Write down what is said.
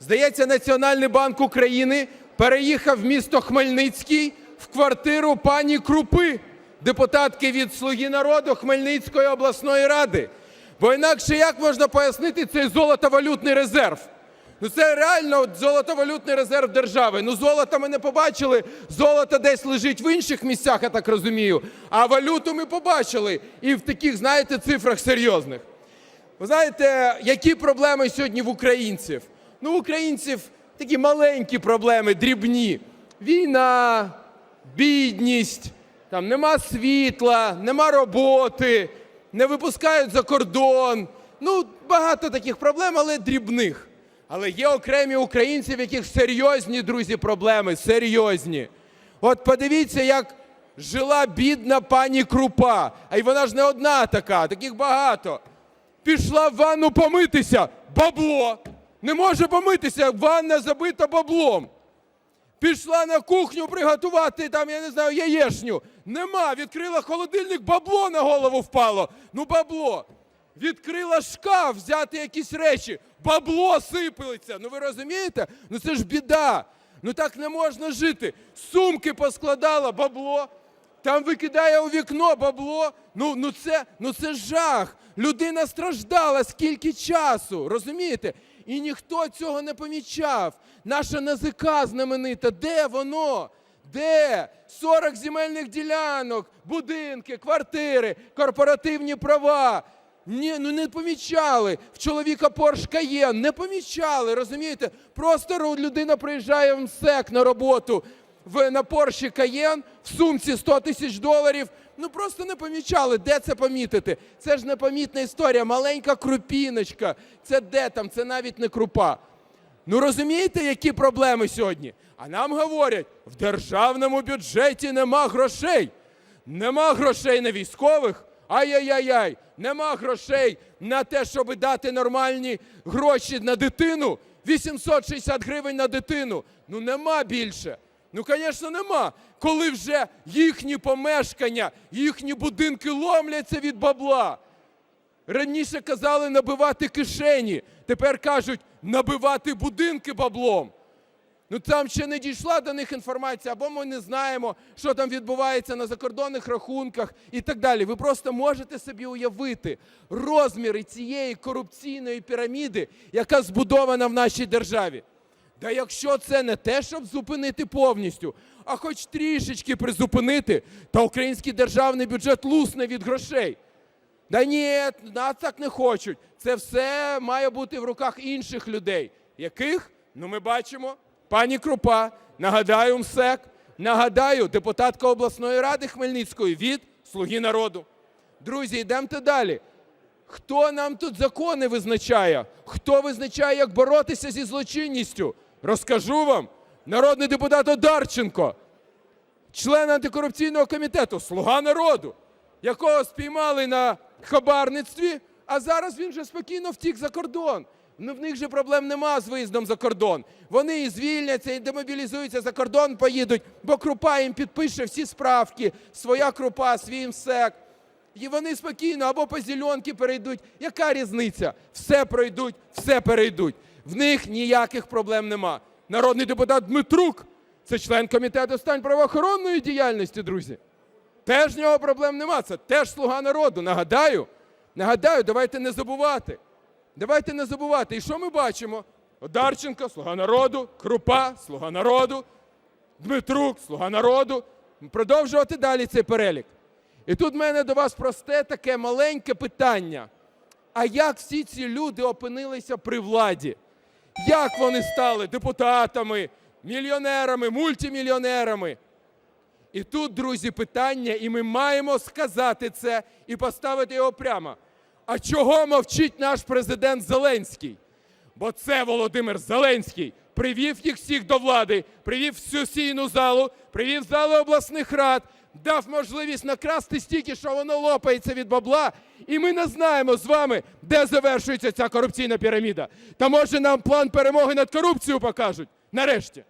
Здається, Національний банк України переїхав в місто Хмельницький в квартиру пані Крупи, депутатки від "Слуги народу" Хмельницької обласної ради. Бо інакше як можна пояснити цей золотовалютний резерв? Ну це реально золотовалютний резерв держави. Ну золота ми не побачили, золото десь лежить в інших місцях, я так розумію, а валюту ми побачили і в таких, знаєте, цифрах серйозних. Ви знаєте, які проблеми сьогодні в українців? Ну, в українців такі маленькі проблеми, дрібні. Війна, бідність, там нема світла, нема роботи, не випускають за кордон. Ну, багато таких проблем, але дрібних. Але є окремі українці, в яких серйозні, друзі, проблеми, серйозні. От подивіться, як жила бідна пані Крупа. А й вона ж не одна така, таких багато. Пішла в ванну помитися, бабло. Не може помитися, ванна забита баблом. Пішла на кухню приготувати там, я не знаю, яєшню. Нема. Відкрила холодильник, бабло на голову впало. Ну, бабло. Відкрила шкаф, взяти якісь речі. Бабло сипеться. Ну ви розумієте? Ну це ж біда. Ну так не можна жити. Сумки поскладала, бабло. Там викидає у вікно бабло. Ну, ну, це, ну це жах. Людина страждала скільки часу, розумієте? І ніхто цього не помічав. Наша НАЗК знаменита, де воно? Де? 40 земельних ділянок, будинки, квартири, корпоративні права. Ні, ну не помічали. В чоловіка Порш Каєн, не помічали, розумієте? Просто людина приїжджає в МСЕК на роботу в, на Порші Каєн, в сумці 100 тисяч доларів. Ну просто не помічали, де це помітити. Це ж непомітна історія, маленька крупіночка. Це де там? Це навіть не крупа. Ну розумієте, які проблеми сьогодні? А нам говорять, в державному бюджеті нема грошей. Нема грошей на військових. Ай-яй-яй-яй, нема грошей на те, щоб дати нормальні гроші на дитину. 860 гривень на дитину. Ну нема більше. Ну, звісно, нема. Коли вже їхні помешкання, їхні будинки ломляться від бабла. Раніше казали набивати кишені, тепер кажуть набивати будинки баблом. Ну там ще не дійшла до них інформація, або ми не знаємо, що там відбувається на закордонних рахунках і так далі. Ви просто можете собі уявити розміри цієї корупційної піраміди, яка збудована в нашій державі. Да якщо це не те, щоб зупинити повністю, а хоч трішечки призупинити, то український державний бюджет лусне від грошей. Да ні, нас так не хочуть. Це все має бути в руках інших людей. Яких? Ну ми бачимо. Пані Крупа, нагадаю МСЕК, нагадаю, депутатка обласної ради Хмельницької від «Слуги народу». Друзі, йдемте далі. Хто нам тут закони визначає? Хто визначає, як боротися зі злочинністю? Розкажу вам. Народний депутат Одарченко, член антикорупційного комітету, слуга народу, якого спіймали на хабарництві, а зараз він вже спокійно втік за кордон. Ну в них же проблем нема з виїздом за кордон. Вони і звільняться, і демобілізуються за кордон, поїдуть, бо крупа їм підпише всі справки, своя крупа, свій МСЕК. І вони спокійно або по зеленки перейдуть. Яка різниця? Все пройдуть, все перейдуть. В них ніяких проблем нема. Народний депутат Дмитрук це член комітету стань правоохоронної діяльності, друзі. Теж в нього проблем нема. Це теж слуга народу. Нагадаю, нагадаю, давайте не забувати. Давайте не забувати. І що ми бачимо? Одарченко, слуга народу, Крупа, слуга народу, Дмитрук, слуга народу. Продовжувати далі цей перелік. І тут в мене до вас просте таке маленьке питання. А як всі ці люди опинилися при владі? Як вони стали депутатами, мільйонерами, мультимільйонерами? І тут, друзі, питання, і ми маємо сказати це і поставити його прямо. А чого мовчить наш президент Зеленський? Бо це Володимир Зеленський привів їх всіх до влади, привів всю сійну залу, привів зали обласних рад, дав можливість накрасти стільки, що воно лопається від бабла, і ми не знаємо з вами, де завершується ця корупційна піраміда. Та може нам план перемоги над корупцією покажуть? Нарешті.